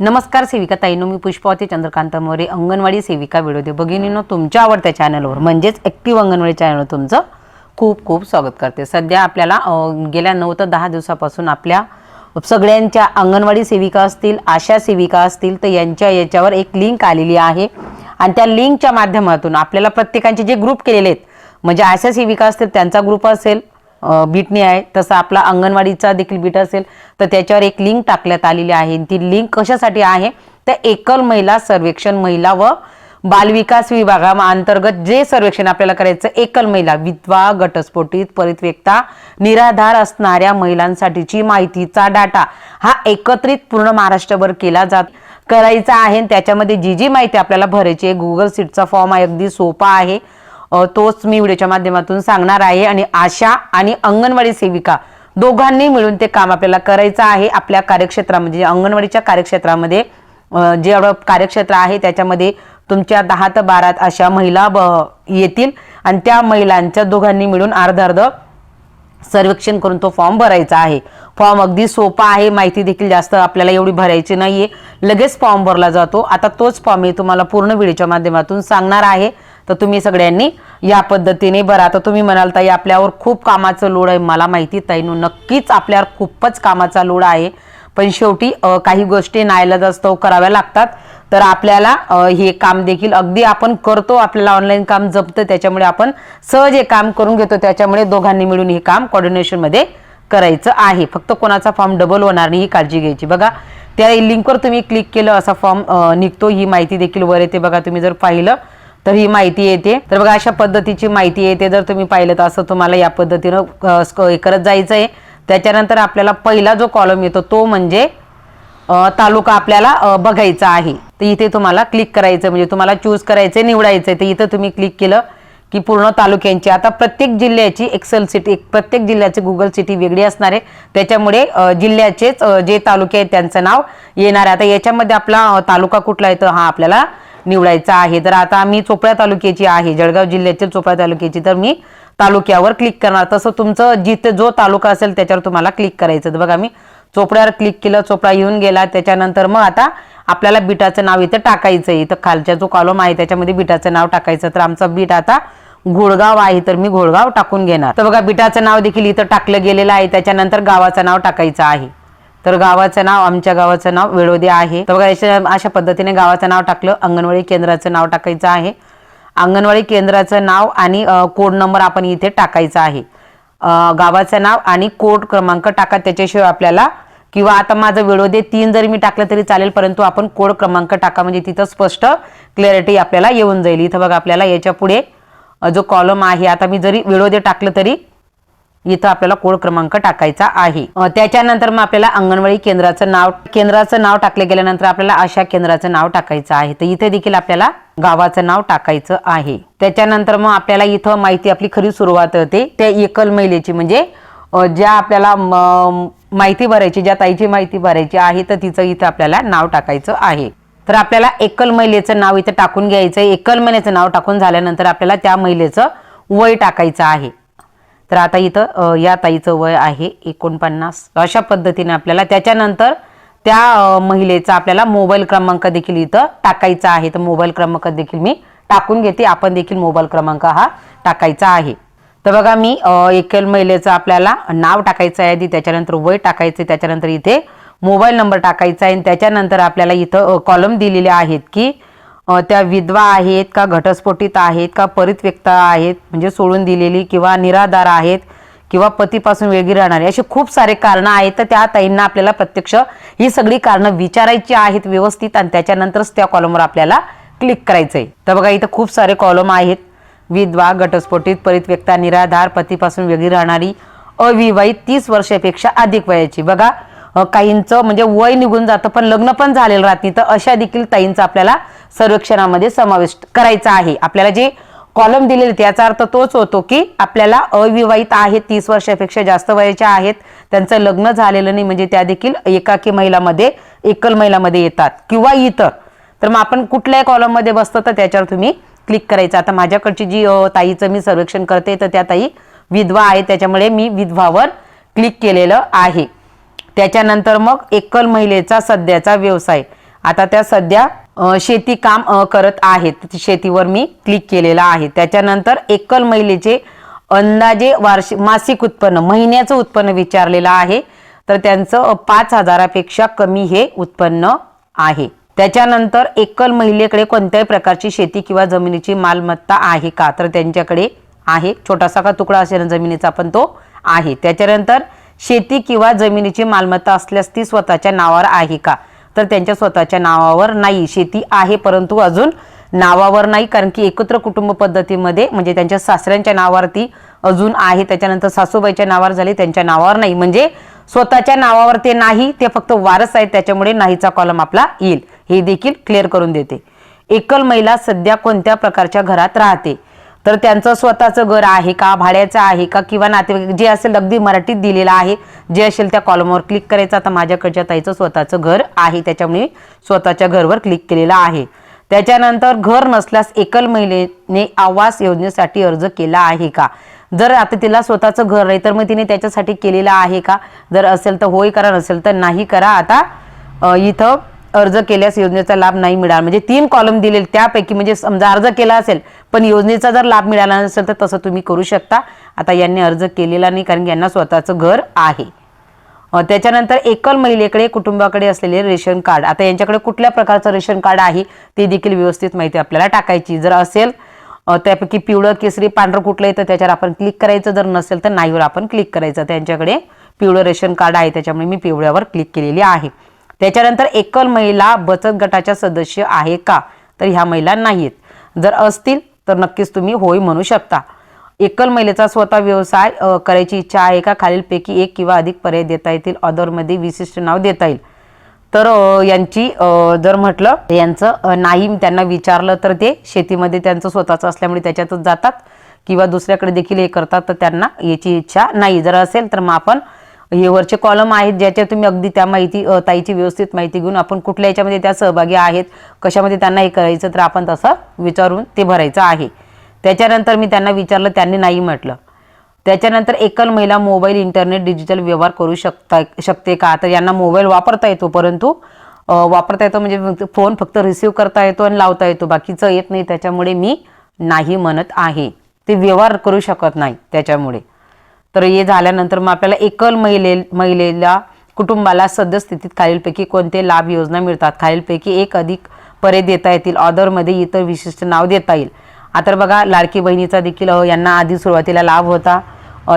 नमस्कार सेविका ताईनो मी पुष्पावती चंद्रकांत मोरे अंगणवाडी सेविका व्हिडिओ भगिनीनो तुमच्या आवडत्या चॅनलवर म्हणजेच ॲक्टिव्ह अंगणवाडी चॅनलवर तुमचं खूप खूप स्वागत करते. सध्या आपल्याला गेल्या नऊ ते दहा दिवसापासून आपल्या सगळ्यांच्या अंगणवाडी सेविका असतील आशा सेविका असतील तर यांच्या याच्यावर एक लिंक आलेली आहे. आणि त्या लिंकच्या माध्यमातून आपल्याला प्रत्येकांचे जे ग्रुप केलेले आहेत म्हणजे आशा सेविका असतील त्यांचा ग्रुप असेल बीटने आहे. तसं आपला अंगणवाडीचा देखील बीट असेल तर त्याच्यावर एक लिंक टाकण्यात आलेली आहे. ती लिंक कशासाठी आहे? तर एकल महिला सर्वेक्षण महिला व बालविकास विभागाअंतर्गत जे सर्वेक्षण आपल्याला करायचं एकल महिला विधवा घटस्फोटित परित्यक्ता निराधार असणाऱ्या महिलांसाठीची माहितीचा डाटा हा एकत्रित पूर्ण महाराष्ट्रभर केला जात करायचा आहे. आणि त्याच्यामध्ये जी जी माहिती आपल्याला भरायची आहे गुगल सीटचा फॉर्म आहे अगदी सोपा आहे. तोच मी व्हिडिओच्या माध्यमातून सांगणार आहे. आणि आशा आणि अंगणवाडी सेविका दोघांनी मिळून ते काम आपल्याला करायचं आहे. आपल्या कार्यक्षेत्रामध्ये म्हणजे अंगणवाडीच्या कार्यक्षेत्रामध्ये जे कार्यक्षेत्र आहे त्याच्यामध्ये तुमच्या दहा ते बारात अशा महिला ब- येतील. आणि त्या महिलांच्या दोघांनी मिळून अर्ध अर्ध सर्वेक्षण करून तो फॉर्म भरायचा आहे. फॉर्म अगदी सोपा आहे. माहिती देखील जास्त आपल्याला एवढी भरायची नाहीये. लगेच फॉर्म भरला जातो. आता तोच फॉर्म मी तुम्हाला पूर्ण व्हिडिओच्या माध्यमातून सांगणार आहे. तर तुम्ही सगळ्यांनी या पद्धतीने भरा आता तुम्ही म्हणाल ताई आपल्यावर खूप कामाचं लोड आहे. मला माहिती ताईनो नक्कीच आपल्यावर खूपच कामाचा लोड आहे. पण शेवटी काही गोष्टी नाईलाजास्तव कराव्या लागतात. तर आपल्याला हे काम देखील अगदी आपण करतो. आपल्याला ऑनलाईन काम जपतं त्याच्यामुळे आपण सहज हे काम करून घेतो. त्याच्यामुळे दोघांनी मिळून हे काम कॉर्डिनेशनमध्ये करायचं आहे. फक्त कोणाचा फॉर्म डबल होणार नाही ही काळजी घ्यायची. बघा त्या लिंकवर तुम्ही क्लिक केलं असा फॉर्म निघतो. ही माहिती देखील वर येते. बघा तुम्ही जर पाहिलं तर ही माहिती येते. तर बघा अशा पद्धतीची माहिती येते. जर तुम्ही पाहिलं तर असं तुम्हाला या पद्धतीनं स्क- करत जायचं आहे त्याच्यानंतर आपल्याला पहिला जो कॉलम येतो तो म्हणजे तालुका आपल्याला बघायचा आहे. तर इथे तुम्हाला क्लिक करायचं म्हणजे तुम्हाला चूज करायचं निवडायचं आहे तर इथं तुम्ही क्लिक केलं की पूर्ण तालुक्यांची आता प्रत्येक जिल्ह्याची एक्सेल सिटी एक प्रत्येक जिल्ह्याची गुगल सिटी वेगळी असणार आहे. त्याच्यामुळे जिल्ह्याचेच जे तालुके आहेत त्यांचं नाव येणार आहे. आता याच्यामध्ये आपला तालुका कुठला येतो हा आपल्याला निवडायचा आहे. तर आता मी चोपळ्या तालुक्याची आहे. जळगाव जिल्ह्यातील चोपळ्या तालुक्याची. तर मी तालुक्यावर क्लिक करणार. तसं तुमचं जिथे जो तालुका असेल त्याच्यावर तुम्हाला क्लिक करायचं. तर बघा मी चोपड्यावर क्लिक केलं चोपडा येऊन गेला. त्याच्यानंतर मग आता आपल्याला बिटाचं नाव इथं टाकायचं आहे. इथं खालच्या जो कॉलम आहे त्याच्यामध्ये बिटाचं नाव टाकायचं. तर आमचा बीट आता घोडगाव आहे. तर मी घोडगाव टाकून घेणार. तर बघा बिटाचं नाव देखील इथं टाकलं गेलेलं आहे. त्याच्यानंतर गावाचं नाव टाकायचं आहे. तर गावाचं नाव आमच्या गावाचं नाव वेळोदे आहे. तर बघा अशा अशा पद्धतीने गावाचं नाव टाकलं अंगणवाडी केंद्राचं नाव टाकायचं आहे. अंगणवाडी केंद्राचं नाव आणि कोड नंबर आपण इथे टाकायचा आहे. गावाचं नाव आणि कोड क्रमांक टाका त्याच्याशिवाय आपल्याला किंवा आता माझं वेळोदे तीन जरी मी टाकलं तरी चालेल परंतु आपण कोड क्रमांक टाका म्हणजे तिथं स्पष्ट क्लॅरिटी आपल्याला येऊन जाईल. इथं बघा आपल्याला याच्यापुढे जो कॉलम आहे आता मी जरी वेळोदे टाकलं तरी इथं आपल्याला कोड क्रमांक टाकायचा आहे. त्याच्यानंतर मग आपल्याला अंगणवाडी केंद्राचं नाव केंद्राचं नाव टाकले गेल्यानंतर आपल्याला आशा केंद्राचं नाव टाकायचं आहे. तर इथे देखील आपल्याला गावाचं नाव टाकायचं आहे. त्याच्यानंतर मग आपल्याला इथं माहिती आपली खरी सुरुवात होते. त्या एकल महिलेची म्हणजे ज्या आपल्याला म, माहिती भरायची ज्या ताईची माहिती भरायची आहे तर तिचं इथं आपल्याला नाव टाकायचं आहे. तर आपल्याला एकल महिलेचं नाव इथं टाकून घ्यायचं आहे. एकल महिलेचं नाव टाकून झाल्यानंतर आपल्याला त्या महिलेचं वय टाकायचं आहे. तर आता इथं या ताईचं वय आहे एकोणपन्नास. अशा पद्धतीने आपल्याला त्याच्यानंतर त्या महिलेचा आपल्याला मोबाईल क्रमांक देखील इथं टाकायचा आहे. तर मोबाईल क्रमांक देखील मी टाकून घेते. आपण देखील मोबाईल क्रमांक हा टाकायचा आहे. तर बघा मी एकल महिलेचं आपल्याला नाव टाकायचं आहे आधी. त्याच्यानंतर वय टाकायचं आहे, त्याच्यानंतर इथे मोबाईल नंबर टाकायचा आहे. आणि त्याच्यानंतर आपल्याला इथं कॉलम दिलेले आहेत की त्या विधवा आहेत का घटस्फोटित आहेत का परित्यक्ता आहेत म्हणजे सोडून दिलेली किंवा निराधार आहेत किंवा पतीपासून वेगळी राहणारी असे खूप सारे कारणं आहेत. तर त्या ताईंना आपल्याला प्रत्यक्ष ही सगळी कारणं विचारायची आहेत व्यवस्थित आणि त्याच्यानंतरच त्या कॉलमवर आपल्याला क्लिक करायचं आहे तर बघा इथं खूप सारे कॉलम आहेत. विधवा घटस्फोटित परित्यक्ता निराधार पतीपासून वेगळी राहणारी अविवाहित तीस वर्षापेक्षा अधिक वयाची. बघा काहींचं म्हणजे वय निघून जातं पण लग्न पण झालेलं राहत. नाही तर अशा देखील ताईंचा आपल्याला सर्वेक्षणामध्ये समाविष्ट करायचा आहे. आपल्याला जे कॉलम दिलेले त्याचा अर्थ तोच होतो की आपल्याला अविवाहित आहेत तीस वर्षापेक्षा जास्त वयाच्या आहेत. त्यांचं लग्न झालेलं नाही म्हणजे त्या देखील एकाकी महिलामध्ये एकल महिलामध्ये येतात. किंवा इतर. तर मग आपण कुठल्याही कॉलममध्ये बसतो तर त्याच्यावर तुम्ही क्लिक करायचं. आता माझ्याकडची जी ताईचं मी सर्वेक्षण करते तर त्या ताई विधवा आहे त्याच्यामुळे मी विधवावर क्लिक केलेलं आहे. त्याच्यानंतर मग एकल महिलेचा सध्याचा व्यवसाय. आता त्या सध्या शेती काम करत आहेत. शेतीवर मी क्लिक केलेला आहे. त्याच्यानंतर एकल महिलेचे अंदाजे वार्षिक मासिक उत्पन्न महिन्याचं उत्पन्न विचारलेलं आहे. तर त्यांचं पाच हजारापेक्षा कमी हे उत्पन्न आहे. त्याच्यानंतर एकल महिलेकडे कोणत्याही प्रकारची शेती किंवा जमिनीची मालमत्ता आहे का? तर त्यांच्याकडे आहे. छोटासा का तुकडा असेल ना जमिनीचा पण तो आहे. त्याच्यानंतर शेती किंवा जमिनीची मालमत्ता असल्यास ती स्वतःच्या नावावर आहे का? तर त्यांच्या स्वतःच्या नावावर नाही. शेती आहे परंतु अजून नावावर नाही कारण की एकत्र कुटुंब पद्धतीमध्ये म्हणजे त्यांच्या सासऱ्यांच्या नावावरती अजून आहे. त्याच्यानंतर सासूबाईच्या नावावर झाली त्यांच्या नावावर नाही. म्हणजे स्वतःच्या नावावर ते नाही ते फक्त वारस आहेत त्याच्यामुळे नाहीचा कॉलम आपला येईल. हे देखील क्लिअर करून देते. एकल महिला सध्या कोणत्या प्रकारच्या घरात राहते? तर त्यांचं स्वतःचं घर आहे का भाड्याचं आहे का किंवा नातेवाईक जे असेल अगदी मराठीत दिलेलं आहे जे असेल त्या कॉलमवर क्लिक करायचं. आता माझ्याकडच्या ताईचं स्वतःचं घर आहे त्याच्यामुळे स्वतःच्या घरवर क्लिक केलेलं आहे. त्याच्यानंतर घर नसल्यास एकल महिलेने आवास योजनेसाठी अर्ज केला आहे का? जर आता तिला स्वतःचं घर नाही तर मग तिने त्याच्यासाठी केलेलं आहे का? जर असेल तर होय करा नसेल तर नाही करा. आता इथं अर्ज केल्यास योजनेचा लाभ नाही मिळाला. म्हणजे तीन कॉलम दिले त्यापैकी म्हणजे समजा अर्ज केला असेल पण योजनेचा जर लाभ मिळाला नसेल तर तसं तुम्ही करू शकता. आता यांनी अर्ज केलेला नाही कारण की यांना स्वतःचं घर आहे. त्याच्यानंतर एकल महिलेकडे कुटुंबाकडे असलेले रेशन कार्ड. आता यांच्याकडे कुठल्या प्रकारचं रेशन कार्ड आहे ते देखील व्यवस्थित माहिती आपल्याला टाकायची. जर असेल त्यापैकी पिवळं केसरी पांढरं कुठलं आहे तर त्याच्यावर आपण क्लिक करायचं. जर नसेल तर नाहीवर आपण क्लिक करायचं. त्यांच्याकडे पिवळं रेशन कार्ड आहे त्याच्यामुळे मी पिवळ्यावर क्लिक केलेली आहे. त्याच्यानंतर एकल महिला बचत गटाच्या सदस्य आहे का? तर ह्या महिला नाहीत जर असतील तर नक्कीच तुम्ही होय म्हणू शकता. एकल महिलेचा स्वतः व्यवसाय करायची इच्छा आहे का? खालीलपैकी एक किंवा अधिक पर्याय देता येतील ऑदरमध्ये विशिष्ट नाव देता येईल. तर यांची जर म्हटलं यांचं नाही त्यांना विचारलं तर ते शेतीमध्ये त्यांचं स्वतःचं असल्यामुळे त्याच्यातच जातात किंवा दुसऱ्याकडे देखील हे करतात तर त्यांना याची इच्छा नाही. जर असेल तर मग आपण हे वरचे कॉलम आहेत ज्याच्या तुम्ही अगदी त्या माहिती ताईची व्यवस्थित माहिती घेऊन आपण कुठल्या याच्यामध्ये त्या सहभागी आहेत कशामध्ये त्यांना हे करायचं तर आपण तसं विचारून ते भरायचं आहे. त्याच्यानंतर मी त्यांना विचारलं त्यांनी नाही म्हटलं. त्याच्यानंतर एकल महिला मोबाईल इंटरनेट डिजिटल व्यवहार करू शकता शकते का? तर यांना मोबाईल वापरता येतो परंतु वापरता येतो म्हणजे फोन फक्त रिसिव्ह करता येतो आणि लावता येतो बाकीचं येत नाही. त्याच्यामुळे मी नाही म्हणत आहे. ते व्यवहार करू शकत नाही त्याच्यामुळे. तर हे झाल्यानंतर मग आपल्याला एकल महिले महिलेला कुटुंबाला सद्यस्थितीत खालीलपैकी कोणते लाभ योजना मिळतात? खालीलपैकी एक अधिक परे देता येतील. ऑदरमध्ये इतर विशिष्ट नाव देता येईल. आता बघा लाडकी बहिणीचा देखील अ, यांना आधी सुरुवातीला लाभ होता.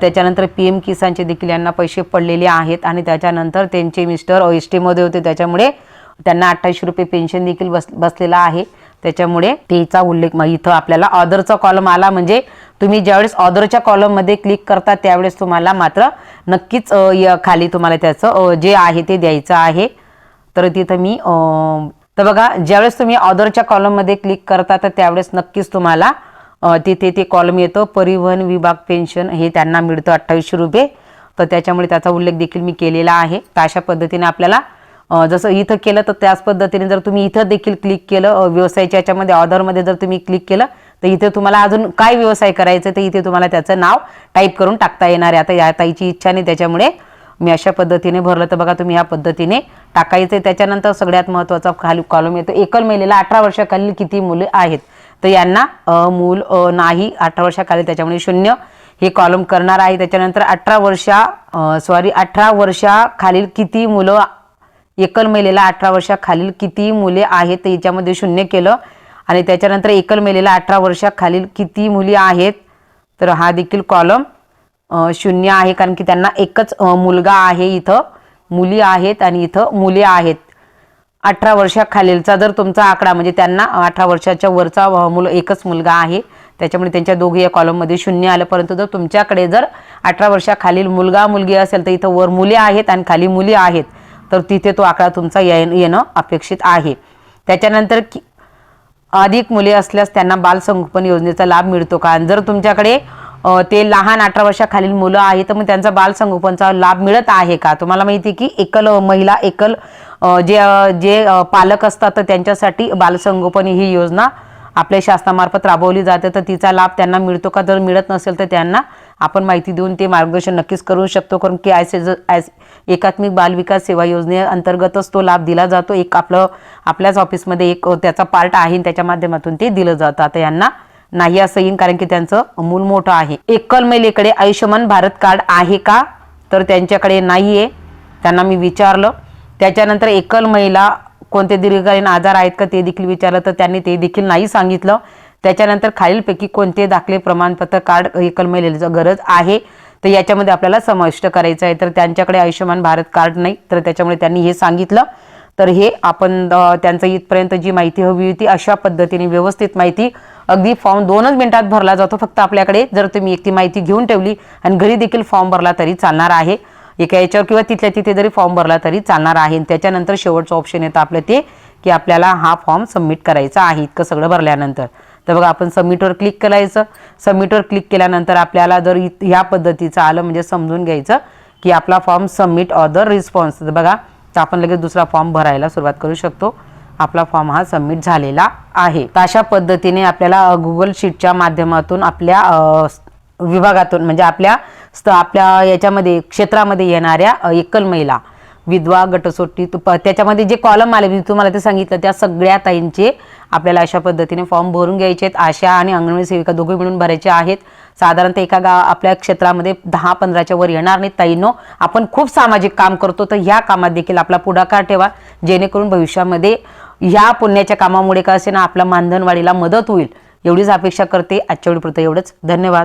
त्याच्यानंतर पी एम किसानचे देखील यांना पैसे पडलेले आहेत आणि त्याच्यानंतर त्यांचे मिस्टर एस टीमध्ये होते. त्याच्यामुळे त्यांना अठ्ठावीसशे रुपये पेन्शन देखील बस बसलेला आहे. त्याच्यामुळे तेचा उल्लेख मग इथं आपल्याला ऑर्डरचा कॉलम आला. म्हणजे तुम्ही ज्यावेळेस ऑर्डरच्या कॉलममध्ये क्लिक करता त्यावेळेस तुम्हाला मात्र नक्कीच खाली तुम्हाला त्याचं जे आहे ते द्यायचं आहे. तर तिथं मी तर बघा ज्यावेळेस तुम्ही ऑर्डरच्या कॉलममध्ये क्लिक करता तर त्यावेळेस नक्कीच तुम्हाला तिथे ते कॉलम येतं. परिवहन विभाग पेन्शन हे त्यांना मिळतं अठ्ठावीसशे रुपये. तर त्याच्यामुळे त्याचा उल्लेख देखील मी केलेला आहे. तर अशा पद्धतीने आपल्याला जसं इथं केलं तर त्याच पद्धतीने जर तुम्ही इथं देखील क्लिक केलं व्यवसायाच्या याच्यामध्ये ऑर्डरमध्ये जर तुम्ही क्लिक केलं तर इथे तुम्हाला अजून काय व्यवसाय करायचं तर इथे तुम्हाला त्याचं नाव टाईप करून टाकता येणार आहे. आता या ताईची इच्छा नाही त्याच्यामुळे मी अशा पद्धतीने भरलं. तर बघा तुम्ही ह्या पद्धतीने टाकायचं त्याच्यानंतर सगळ्यात महत्त्वाचा खाली कॉलम येतो. एकल महिलेला अठरा वर्षाखालील किती मुले आहेत? तर यांना मूल अ, नाही अठरा वर्षाखाली त्याच्यामुळे शून्य हे कॉलम करणार आहे. त्याच्यानंतर अठरा वर्षा सॉरी अठरा वर्षाखालील किती मुलं एकल महिलेला अठरा वर्षाखालील किती मुले आहेत? तर याच्यामध्ये शून्य केलं. आणि त्याच्यानंतर एकल मेलेला अठरा वर्षाखालील किती मुली आहेत तर हा देखील कॉलम शून्य आहे कारण की त्यांना एकच मुलगा आहे इथं. मुली आहेत आणि इथं मुले आहेत. अठरा वर्षाखालीलचा जर तुमचा आकडा म्हणजे त्यांना अठरा वर्षाच्या वरचा मुलं एकच मुलगा आहे त्याच्यामुळे त्यांच्या दोघे या कॉलममध्ये शून्य आलं. परंतु जर तुमच्याकडे जर अठरा वर्षाखालील मुलगा मुलगी असेल तर इथं वर मुले आहेत आणि खाली मुली आहेत तर तिथे तो आकडा तुमचा येणं अपेक्षित आहे. त्याच्यानंतर की अधिक मुले असल्यास त्यांना बालसंगोपन योजनेचा लाभ मिळतो का? आणि जर तुमच्याकडे ते लहान अठरा वर्षाखालील मुलं आहेत तर मग त्यांचा बालसंगोपनचा लाभ मिळत आहे का? तुम्हाला माहिती आहे की एकल महिला एकल जे जे पालक असतात तर त्यांच्यासाठी बालसंगोपन ही योजना आपल्या शासनामार्फत राबवली जाते. तर तिचा लाभ त्यांना मिळतो का? जर मिळत नसेल तर त्यांना आपण माहिती देऊन ते मार्गदर्शन नक्कीच करू शकतो कारण की आय सेज आयस एकात्मिक बाल विकास सेवा योजनेअंतर्गतच तो लाभ दिला जातो. एक आपलं आपल्याच ऑफिसमध्ये एक त्याचा पार्ट आहे आणि त्याच्या माध्यमातून ते दिलं जातं. आता यांना नाही असं येईन कारण की त्यांचं मूल मोठं आहे. एकल महिलेकडे आयुष्यमान भारत कार्ड आहे का? तर त्यांच्याकडे नाही आहे त्यांना मी विचारलं. त्याच्यानंतर एकल महिला कोणते दीर्घकालीन आजार आहेत का ते देखील विचारलं तर त्यांनी ते देखील नाही सांगितलं. त्याच्यानंतर खालीलपैकी कोणते दाखले प्रमाणपत्र कार्ड एकल महिलेला गरज आहे? तर याच्यामध्ये आपल्याला समाविष्ट करायचं आहे. तर त्यांच्याकडे आयुष्यमान भारत कार्ड नाही तर त्याच्यामुळे त्यांनी हे सांगितलं. तर हे आपण त्यांचं इथपर्यंत जी माहिती हवी होती अशा पद्धतीने व्यवस्थित माहिती अगदी फॉर्म दोनच मिनिटात भरला जातो फक्त आपल्याकडे. जर तुम्ही एक ती माहिती घेऊन ठेवली आणि घरी देखील फॉर्म भरला तरी चालणार आहे. एका याच्यावर किंवा तिथल्या तिथे जरी फॉर्म भरला तरी चालणार आहे. आणि त्याच्यानंतर शेवटचं ऑप्शन येतं आपलं ते की आपल्याला हा फॉर्म सबमिट करायचा आहे. इतकं सगळं भरल्यानंतर. तर बघा आपण सबमिटवर क्लिक करायचं. सबमिटवर क्लिक केल्यानंतर आपल्याला जर ह्या पद्धतीचं आलं म्हणजे समजून घ्यायचं की आपला फॉर्म सबमिट ऑदर रिस्पॉन्स तर बघा तर आपण लगेच दुसरा फॉर्म भरायला सुरुवात करू शकतो. आपला फॉर्म हा सबमिट झालेला आहे. तर अशा पद्धतीने आपल्याला गुगल शीटच्या माध्यमातून आपल्या विभागातून म्हणजे आपल्या स्त- आपल्या याच्यामध्ये क्षेत्रामध्ये येणाऱ्या एकल महिला विधवा गटसोटी तु- प- त्याच्यामध्ये जे कॉलम आले मी तुम्हाला ते सांगितलं त्या सगळ्या ताईंचे आपल्याला अशा पद्धतीने फॉर्म भरून घ्यायचे आहेत. आशा आणि अंगणवाडी सेविका दोघे मिळून भरायचे आहेत. साधारणतः एका गा आपल्या क्षेत्रामध्ये दहा पंधराच्या वर येणार नाही ताईनो. आपण खूप सामाजिक काम करतो तर ह्या कामात देखील आपला पुढाकार ठेवा. जेणेकरून भविष्यामध्ये ह्या पुण्याच्या कामामुळे का असे ना आपल्या मानधनवाढीला मदत होईल. एवढीच अपेक्षा करते आजच्या वेळीपुरतं एवढंच. धन्यवाद.